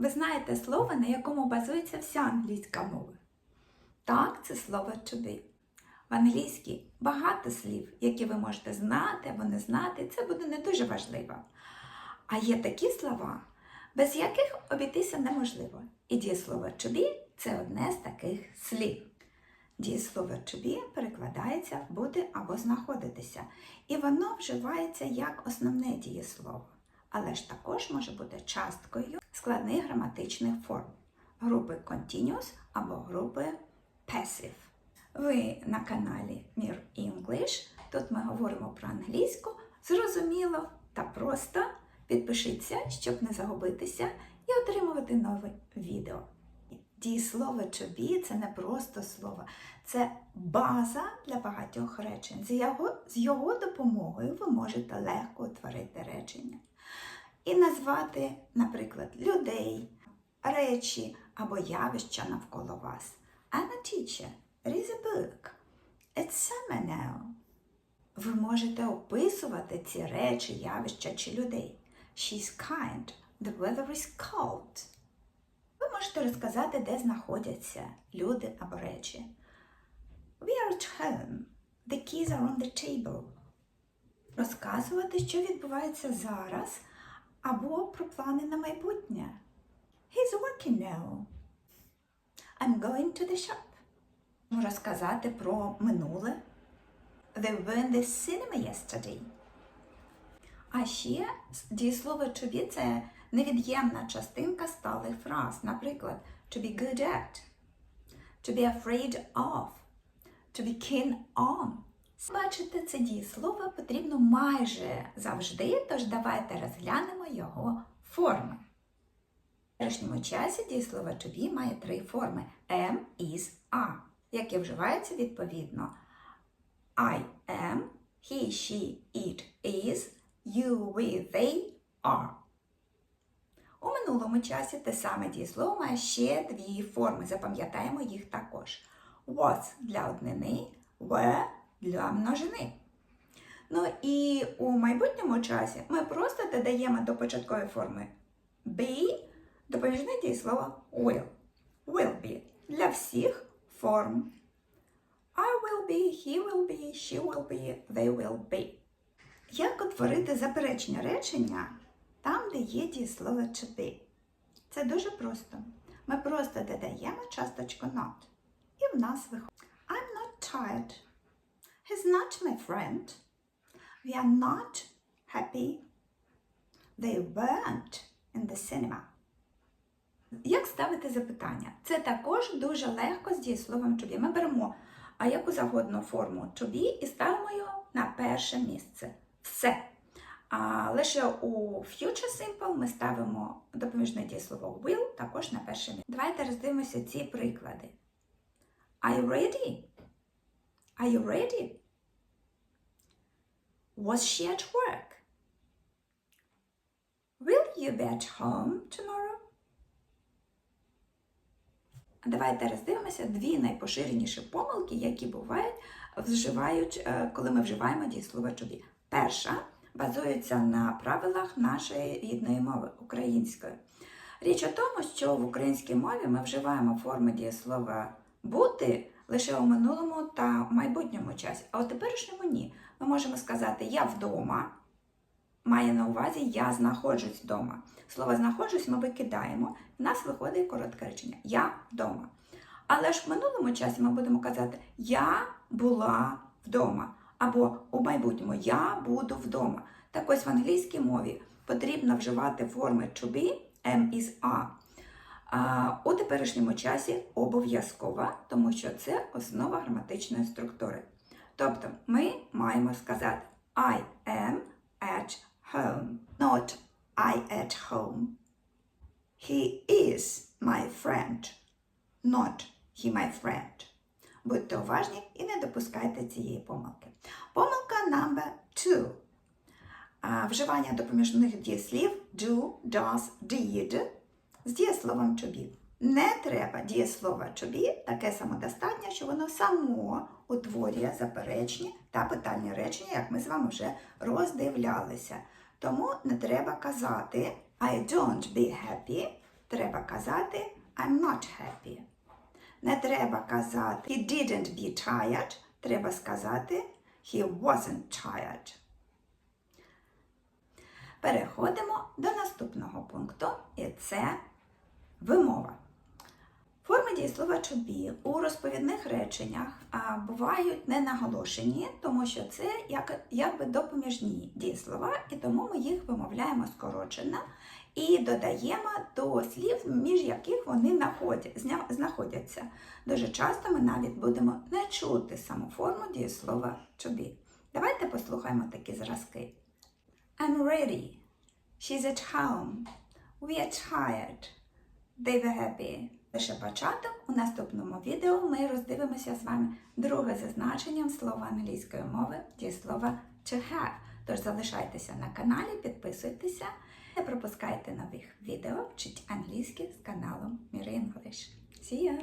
Ви знаєте слово, на якому базується вся англійська мова? Так, це слово to be. В англійській багато слів, які ви можете знати або не знати, це буде не дуже важливо. А є такі слова, без яких обійтися неможливо. І дієслово to be – це одне з таких слів. Дієслово to be перекладається бути або знаходитися, і воно вживається як основне дієслово, але ж також може бути часткою складних граматичних форм групи continuous або групи passive. Ви на каналі Мір English. Тут ми говоримо про англійську зрозуміло та просто. Підпишіться, щоб не загубитися і отримувати нове відео. Дієслово to be – це не просто слово, це база для багатьох речень. З його, з його допомогою ви можете легко утворити речення. І назвати, наприклад, людей, речі або явища навколо вас. I'm a teacher. Read a book. It's summer now. Ви можете описувати ці речі, явища чи людей. She's kind. The weather is cold. Ви можете розказати, де знаходяться люди або речі. We are at home. The keys are on the table. Розказувати, що відбувається зараз, або про плани на майбутнє. He's working now. I'm going to the shop. Розказати про минуле. They were in the cinema yesterday. А ще дієслово to be – це невід'ємна частинка сталих фраз. Наприклад, to be good at, to be afraid of, to be keen on. Бачите, це дієслово потрібно майже завжди, тож давайте розглянемо його форми. В теперішньому часі дієслово to be має три форми am, is, are, які вживаються відповідно I am, he, she, it is, you, we, they are. У минулому часі те саме дієслово має ще дві форми. Запам'ятаємо їх також. Was для однини, were для множини. Ну і у майбутньому часі ми просто додаємо до початкової форми be допоміжне дієслово will. Will be для всіх форм. I will be, he will be, she will be, they will be. Як утворити заперечення речення там, де є дієслово to be? Це дуже просто. Ми просто додаємо часточку not. І в нас виходить I'm not tired. He's not my friend. We are not happy. They weren't in the cinema. Як ставити запитання? Це також дуже легко з дієсловом to be. Ми беремо а яку завгодну форму to be і ставимо його на перше місце. Все. А лише у future simple ми ставимо допоміжне дієслово will також на перше місце. Давайте роздивимося ці приклади. Are you ready? Are you ready? Was she at work? Will you be at home tomorrow? Давайте роздивимося дві найпоширеніші помилки, які бувають, вживають, е, коли ми вживаємо дієслово to be. Перша базується на правилах нашої рідної мови української. Річ у тому, що в українській мові ми вживаємо форми дієслова бути лише у минулому та майбутньому часі, а у теперішньому ні. Ми можемо сказати я вдома. Має на увазі я знаходжусь вдома. Слово знаходжусь ми викидаємо, в нас виходить коротке речення Я вдома. Але ж в минулому часі ми будемо казати Я була вдома. Або у майбутньому Я буду вдома. Так ось в англійській мові потрібно вживати форми to be, am is are. А у теперішньому часі обов'язково, тому що це основа граматичної структури. Тобто ми маємо сказати I am at home, not I at home. He is my friend, not he my friend. Будьте уважні і не допускайте цієї помилки. Помилка number two. Вживання допоміжних дієслів do, does, did з дієсловом to be. Не треба дієслова to be, таке самодостатнє, що воно само утворює заперечні та питальні речення, як ми з вами вже роздивлялися. Тому не треба казати I don't be happy, треба казати I'm not happy. Не треба казати He didn't be tired. Треба сказати He wasn't tired. Переходимо до наступного пункту, і це вимова. Форми дієслова to be у розповідних реченнях бувають не наголошені, тому що це як, якби допоміжні дієслова, і тому ми їх вимовляємо скорочено і додаємо до слів, між яких вони находять- знаходяться. Дуже часто ми навіть будемо не чути саму форму дієслова to be. Давайте послухаємо такі зразки. I'm ready. She's at home. We are tired. They were happy. Лише початок. У наступному відео ми роздивимося з вами друге за значенням слова англійської мови дієслова to have. Тож залишайтеся на каналі, підписуйтеся, не пропускайте нових відео, вчіть англійське з каналом Міри English. See ya!